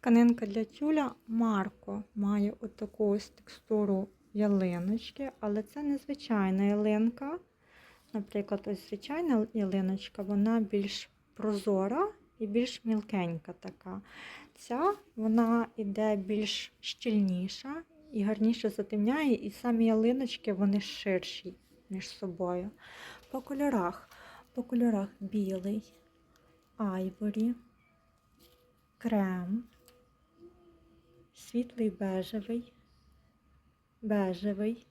Тканинка для тюля Марко має отаку ось текстуру ялиночки, але це не звичайна ялинка. Наприклад, ось звичайна ялиночка, вона більш прозора і більш мілкенька така. Ця вона іде більш щільніша і гарніше затемняє, і самі ялиночки вони ширші між собою. По кольорах. По кольорах білий, айворі, крем, світлий бежевий, бежевий,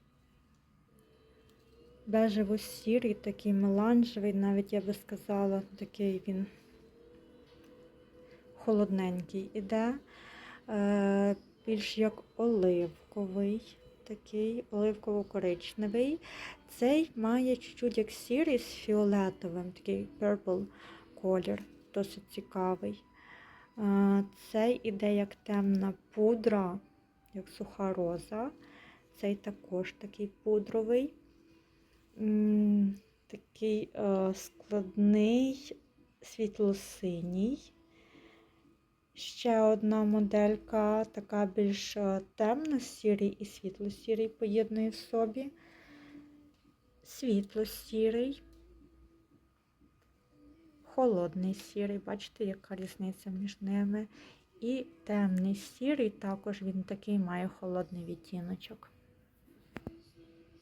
бежево-сірий, такий меланжевий, навіть я би сказала, такий він холодненький іде, е, більш як оливковий, такий оливково-коричневий. Цей має чуть-чуть як сірий з фіолетовим, такий purple колір, досить цікавий. Цей іде як темна пудра, як суха роза. Цей також такий пудровий, такий е, складний, світло-синій. Ще одна моделька, така більш е, темно-сірий і світло-сірий поєднує в собі. Світло-сірий, холодний сірий, бачите, яка різниця між ними. І темний сірий, також він такий має холодний відтіночок.